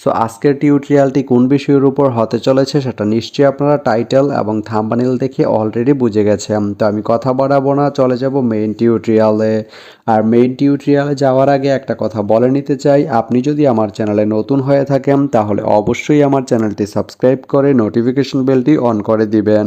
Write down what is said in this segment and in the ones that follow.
So আজকের টিউটোরিয়ালটি কোন বিষয়ের উপর হতে চলেছে সেটা নিশ্চয়ই আপনারা টাইটেল এবং থাম্বানেল দেখে অলরেডি বুঝে গেছেন। তো আমি কথা বাড়াবো না, চলে যাব মেইন টিউটোরিয়ালে আর মেইন টিউটোরিয়ালে যাওয়ার আগে একটা কথা বলে নিতে চাই। আপনি যদি আমার চ্যানেলে নতুন হয়ে থাকেন, তাহলে অবশ্যই আমার চ্যানেলটি সাবস্ক্রাইব করে নোটিফিকেশন বেলটি অন করে দিবেন।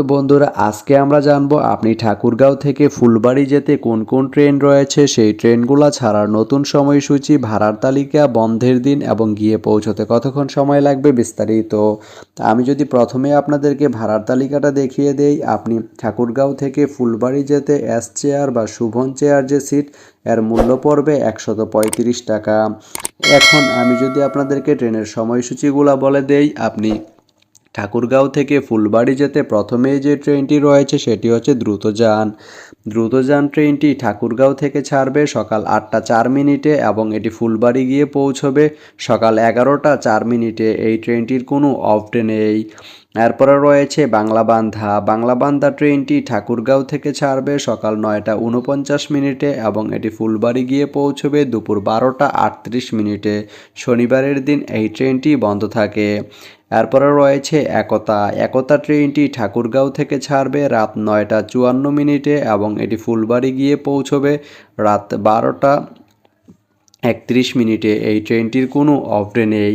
তো বন্ধুরা, আজকে আমরা জানব আপনি ঠাকুরগাঁও থেকে ফুলবাড়ি যেতে কোন কোন ট্রেন রয়েছে? সেই ট্রেনগুলো ছাড়ার নতুন সময়সূচি, ভাড়ার তালিকা, বন্ধের দিন এবং গিয়ে পৌঁছতে কতক্ষণ সময় লাগবে বিস্তারিত। আমি যদি প্রথমে আপনাদেরকে ভাড়ার তালিকাটা দেখিয়ে দেই, আপনি ঠাকুরগাঁও থেকে ফুলবাড়ি যেতে এস চেয়ার বা শুভন চেয়ার যে সিট এর মূল্য পড়বে একশত পঁয়ত্রিশ টাকা। এখন আমি যদি আপনাদেরকে ট্রেনের সময়সূচিগুলো বলে দেই, আপনি ঠাকুরগাঁও থেকে ফুলবাড়ি যেতে প্রথমেই যে ট্রেনটি রয়েছে সেটি হচ্ছে দ্রুতযান। দ্রুতযান ট্রেনটি ঠাকুরগাঁও থেকে ছাড়বে সকাল আটটা চার মিনিটে এবং এটি ফুলবাড়ি গিয়ে পৌঁছবে সকাল এগারোটা চার মিনিটে। এই ট্রেনটির কোনো অফ ডে নেই। এরপরে রয়েছে বাংলাবান্ধা। বাংলাবান্ধা ট্রেনটি ঠাকুরগাঁও থেকে ছাড়বে সকাল নয়টা উনপঞ্চাশ মিনিটে এবং এটি ফুলবাড়ি গিয়ে পৌঁছবে দুপুর বারোটা আটত্রিশ মিনিটে। শনিবারের দিন এই ট্রেনটি বন্ধ থাকে। এরপরে রয়েছে একতা। একতা ট্রেনটি ঠাকুরগাঁও থেকে ছাড়বে রাত নয়টা চুয়ান্ন মিনিটে এবং এটি ফুলবাড়ি গিয়ে পৌঁছবে রাত বারোটা একত্রিশ মিনিটে। এই ট্রেনটির কোনো অফ ডে নেই।